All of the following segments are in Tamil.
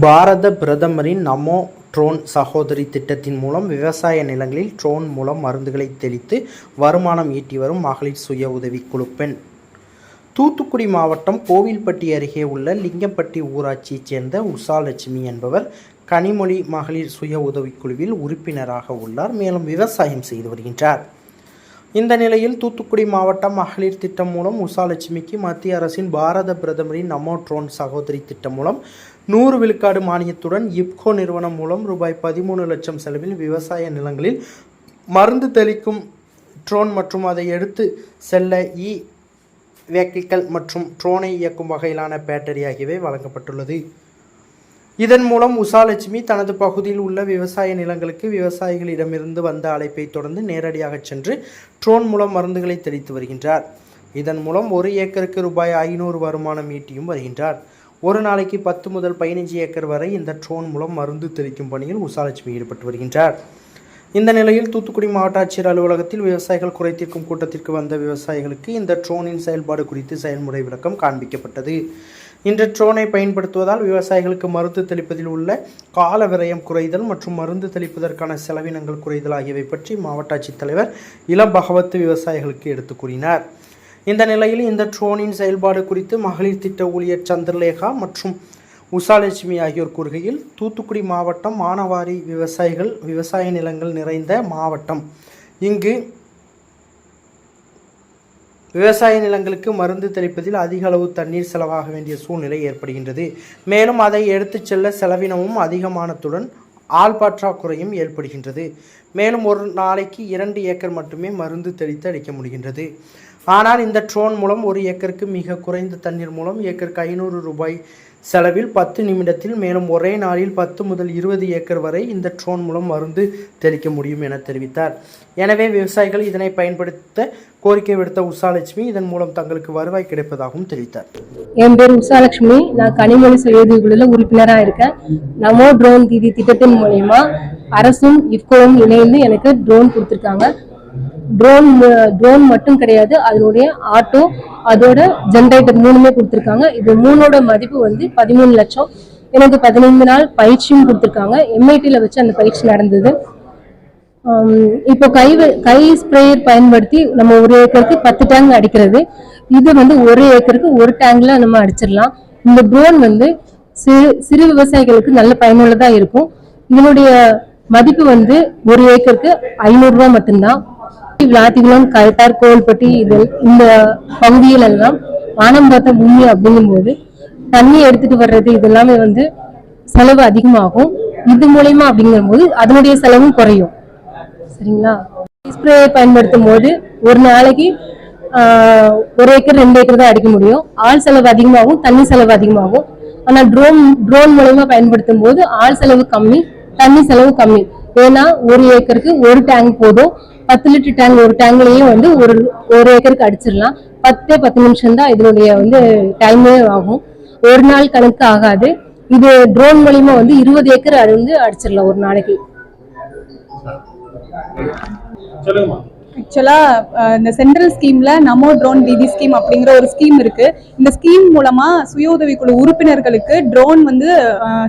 பாரத பிரதமரின் நமோ ட்ரோன் சகோதரி திட்டத்தின் மூலம் விவசாய நிலங்களில் ட்ரோன் மூலம் மருந்துகளை தெளித்து வருமானம் ஈட்டி வரும் மகளிர் சுய உதவிக்குழு பெண். தூத்துக்குடி மாவட்டம் கோவில்பட்டி அருகே உள்ள லிங்கப்பட்டி ஊராட்சியைச் சேர்ந்த உஷாலட்சுமி என்பவர் கனிமொழி மகளிர் சுய உதவிக்குழுவில் உறுப்பினராக உள்ளார். மேலும் விவசாயம் செய்து வருகின்றார். இந்த நிலையில் தூத்துக்குடி மாவட்டம் மகளிர் திட்டம் மூலம் உஷாலட்சுமிக்கு மத்திய அரசின் பாரத பிரதமரின் நமோ ட்ரோன் சகோதரி திட்டம் மூலம் நூறு விழுக்காடு மானியத்துடன் இப்கோ நிறுவனம் மூலம் ரூபாய் பதிமூணு லட்சம் செலவில் விவசாய நிலங்களில் மருந்து தெளிக்கும் ட்ரோன் மற்றும் அதை எடுத்து செல்ல இ வேக்கிள்கள் மற்றும் ட்ரோனை இயக்கும் வகையிலான பேட்டரி ஆகியவை வழங்கப்பட்டுள்ளது. இதன் மூலம் உஷாலட்சுமி தனது பகுதியில் உள்ள விவசாய நிலங்களுக்கு விவசாயிகளிடமிருந்து வந்த அழைப்பை தொடர்ந்து நேரடியாக சென்று ட்ரோன் மூலம் மருந்துகளை தெளித்து வருகின்றார். இதன் மூலம் ஒரு ஏக்கருக்கு ரூபாய் ஐநூறு வருமானம் ஈட்டியும் வருகின்றார். ஒரு நாளைக்கு பத்து முதல் பதினைஞ்சு ஏக்கர் வரை இந்த ட்ரோன் மூலம் மருந்து தெளிக்கும் பணியில் உஷாலட்சுமி ஈடுபட்டு வருகின்றார். இந்த நிலையில் தூத்துக்குடி மாவட்ட ஆட்சியர் அலுவலகத்தில் விவசாயிகள் குறைத்திருக்கும் கூட்டத்திற்கு வந்த விவசாயிகளுக்கு இந்த ட்ரோனின் செயல்பாடு குறித்து செயல்முறை விளக்கம் காண்பிக்கப்பட்டது. இன்று ட்ரோனை பயன்படுத்துவதால் விவசாயிகளுக்கு மருந்து தெளிப்பதில் உள்ள கால விரயம் குறைதல் மற்றும் மருந்து தெளிப்பதற்கான செலவினங்கள் குறைதல் ஆகியவை பற்றி மாவட்ட ஆட்சித்தலைவர் இளம் பகவத் விவசாயிகளுக்கு எடுத்துக் கூறினார். இந்த நிலையில் இந்த ட்ரோனின் செயல்பாடு குறித்து மகளிர் திட்ட ஊழியர் சந்திரலேகா மற்றும் உஷாலட்சுமி ஆகியோர் கூறுகையில் தூத்துக்குடி மாவட்டம் மானவாரி விவசாயிகள் விவசாய நிலங்கள் நிறைந்த மாவட்டம். இங்கு விவசாய நிலங்களுக்கு மருந்து தெளிப்பதில் அதிக அளவு தண்ணீர் செலவாக வேண்டிய சூழ்நிலை ஏற்படுகின்றது. மேலும் அதை எடுத்துச் செல்ல செலவினமும் அதிகமானத்துடன் ஆள் பற்றாக்குறையும் ஏற்படுகின்றது. மேலும் ஒரு நாளைக்கு இரண்டு ஏக்கர் மட்டுமே மருந்து தெளித்து அளிக்க முடிகின்றது. ஆனால் இந்த ட்ரோன் மூலம் ஒரு ஏக்கருக்கு மிக குறைந்த தண்ணீர் மூலம் ஏக்கருக்கு ஐநூறு ரூபாய் செலவில் பத்து நிமிடத்தில் மேலும் ஒரே நாளில் பத்து முதல் இருபது ஏக்கர் வரை இந்த ட்ரோன் மூலம் மருந்து தெளிக்க முடியும் என தெரிவித்தார். எனவே விவசாயிகள் இதனை பயன்படுத்த கோரிக்கை விடுத்த உஷாலட்சுமி இதன் மூலம் தங்களுக்கு வருவாய் கிடைப்பதாகவும் தெரிவித்தார். என் பேர் உஷாலட்சுமி. நான் கனிமொழி சுயதொழில் உறுப்பினராக இருக்கேன். நமோ ட்ரோன் தீதி திட்டத்தின் மூலயமா அரசும் இஃப்கோவும் இணைந்து எனக்கு ட்ரோன் கொடுத்துருக்காங்க. ட்ரோன் ட்ரோன் மட்டும் கிடையாது அதனுடைய ஆட்டோ அதோட ஜென்ரேட்டர் மூணுமே கொடுத்துருக்காங்க. இது மூணோட மதிப்பு வந்து பதிமூணு லட்சம். எனக்கு பதினைந்து நாள் பயிற்சியும் கொடுத்துருக்காங்க. எம்ஐடியில் வச்சு அந்த பயிற்சி நடந்தது. இப்போ கை கை ஸ்ப்ரேயர் பயன்படுத்தி நம்ம ஒரு ஏக்கருக்கு பத்து டேங்க் அடிக்கிறது. இது வந்து ஒரு ஏக்கருக்கு ஒரு டேங்க்ல நம்ம அடிச்சிடலாம். இந்த ட்ரோன் வந்து சிறு சிறு விவசாயிகளுக்கு நல்ல பயனுள்ளதாக இருக்கும். இதனுடைய மதிப்பு வந்து ஒரு ஏக்கருக்கு ஐநூறுரூவா மட்டும்தான். விளாத்திகுளம் கல்தார் கோவில்பட்டி இது இந்த பகுதியில் எல்லாம் வானம் பார்த்த பூமி அப்படிங்கும்போது தண்ணி எடுத்துட்டு வர்றது இதெல்லாமே வந்து செலவு அதிகமாகும். இது மூலயமா அப்படிங்கும்போது அதனுடைய செலவும் குறையும். சரிங்களா? ஸ்ப்ரே பயன்படுத்தும் போது ஒரு நாளைக்கு ஆஹ், ஒரு ஏக்கர் ரெண்டு ஏக்கர் தான் அடிக்க முடியும். ஆள் செலவு அதிகமாகும் தண்ணி செலவு அதிகமாகும் ஆனா ட்ரோன் ட்ரோன் மூலயமா பயன்படுத்தும் போது ஆள் செலவு கம்மி தண்ணி செலவு கம்மி. ஏன்னா ஒரு ஏக்கருக்கு ஒரு டேங்க் போதும். பத்து லிட்டர் டேங்க் ஒரு டேங்க்லயும் வந்து ஒரு ஒரு ஏக்கருக்கு அடிச்சிடலாம். பத்தே பத்து நிமிஷம் தான் இதனுடைய வந்து டைமே ஆகும். ஒரு நாள் கணக்கு ஆகாது. இது ட்ரோன் மூலியமா வந்து இருபது ஏக்கர் அது வந்து அடிச்சிடலாம் ஒரு நாளைக்கு. ஆக்சுவலாக ஆக்சுவலா இந்த சென்ட்ரல் ஸ்கீம்ல நமோ ட்ரோன் தீதி ஸ்கீம் அப்படிங்கிற ஒரு ஸ்கீம் இருக்கு. இந்த ஸ்கீம் மூலமாக சுய உதவிக்குழு உறுப்பினர்களுக்கு ட்ரோன் வந்து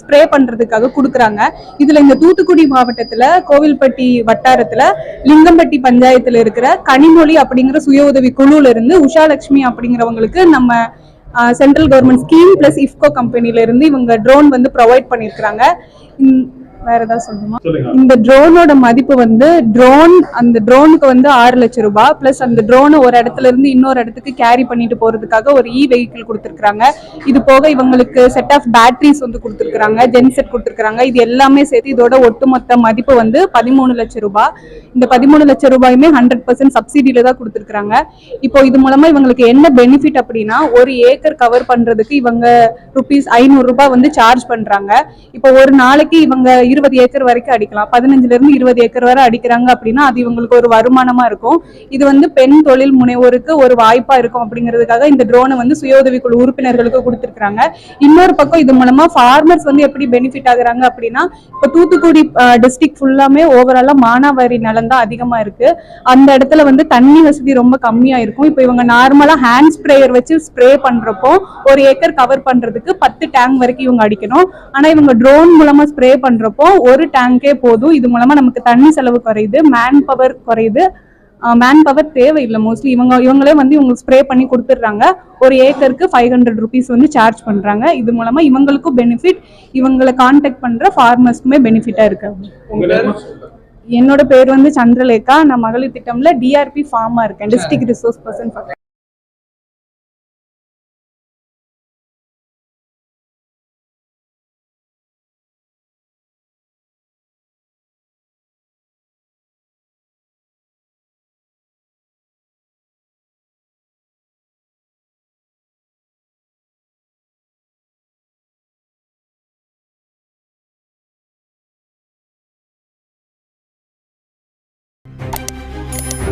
ஸ்ப்ரே பண்றதுக்காக கொடுக்குறாங்க. இதில் இந்த தூத்துக்குடி மாவட்டத்தில் கோவில்பட்டி வட்டாரத்தில் லிங்கம்பட்டி பஞ்சாயத்தில் இருக்கிற கனிமொழி அப்படிங்கிற சுய உதவி குழுவிலிருந்து இருந்து உஷாலட்சுமி அப்படிங்கிறவங்களுக்கு நம்ம central government scheme plus IFFCO கம்பெனில இருந்து இவங்க ட்ரோன் வந்து ப்ரொவைட் பண்ணியிருக்கிறாங்க வேற ஏதாவது சொல்லணுமா? இந்த ட்ரோனோட மதிப்பு வந்து ட்ரோன் அந்த ட்ரோனுக்கு வந்து ஆறு லட்சம் ரூபாய் பிளஸ் அந்த ட்ரோனை ஒரு இடத்துல இருந்து இன்னொரு இடத்துக்கு கேரி பண்ணிட்டு போறதுக்காக ஒரு இ வெஹிக்கிள் கொடுத்துருக்காங்க இது போக இவங்களுக்கு செட் ஆஃப் பேட்டரிஸ் வந்து கொடுத்துருக்காங்க ஜென்செட் கொடுத்துருக்காங்க இது எல்லாமே சேர்த்து இதோட ஒட்டுமொத்த மதிப்பு வந்து பதிமூணு லட்சம் ரூபாய் இந்த பதிமூணு லட்சம் ரூபாயுமே ஹண்ட்ரட் பர்சன்ட் சப்சிடியில தான் கொடுத்துருக்காங்க இப்போ இது மூலமா இவங்களுக்கு என்ன பெனிஃபிட் அப்படின்னா ஒரு ஏக்கர் கவர் பண்றதுக்கு இவங்க ருபீஸ் ஐநூறு ரூபாய் வந்து சார்ஜ் பண்றாங்க. இப்போ ஒரு நாளைக்கு இவங்க இருபது ஏக்கர் வரைக்கும் அடிக்கலாம். பதினஞ்சுல இருந்து இருபது ஏக்கர் வரை அடிக்கிறாங்க அப்படின்னா அது இவங்களுக்கு ஒரு வருமானமா இருக்கும். இது வந்து பெண் தொழில் முனைவோருக்கு ஒரு வாய்ப்பா இருக்கும் அப்படிங்கிறதுக்காக இந்த ட்ரோனை வந்து சுய உதவிக்குழு உறுப்பினர்களுக்கு கொடுத்துருக்காங்க இன்னொரு பக்கம் இது மூலமா ஃபார்மர்ஸ் வந்து எப்படி பெனிஃபிட் ஆகுறாங்க அப்படின்னா இப்போ தூத்துக்குடி டிஸ்ட்ரிக்ட் ஃபுல்லாமே ஓவராலா மானாவாரி நிலம் தான் அதிகமா இருக்கு. அந்த இடத்துல வந்து தண்ணி வசதி ரொம்ப கம்மியா இருக்கும். இப்போ இவங்க நார்மலா ஹேண்ட் ஸ்ப்ரேயர் வச்சு ஸ்ப்ரே பண்றப்போ ஒரு ஏக்கர் கவர் பண்றதுக்கு பத்து டேங்க் வரைக்கும் இவங்க அடிக்கணும். ஆனா இவங்க ட்ரோன் மூலமா ஸ்ப்ரே பண்றப்போ ஒரு டேங்கே போதும். இது மூலமா நமக்கு தண்ணி செலவு குறையுது. மேன் பவர் குறையுது. மேன் பவர் தேவையில்லை மோஸ்ட்லி இவங்க இவங்களே வந்து இவங்க ஸ்ப்ரே பண்ணி கொடுத்துட்றாங்க. ஒரு ஏக்கருக்கு ஃபைவ் ஹண்ட்ரட் ருபீஸ் வந்து சார்ஜ் பண்றாங்க. இது மூலமா இவங்களுக்கும் பெனிஃபிட் இவங்களை காண்டாக்ட் பண்ற ஃபார்மர்ஸ்க்குமே பெனிஃபிட்டா இருக்கு? என்னோட பேர் வந்து சந்திரலேகா. நான் மகளிர் திட்டம்ல டிஆர்பி ஃபார்மா இருக்கேன். District resource person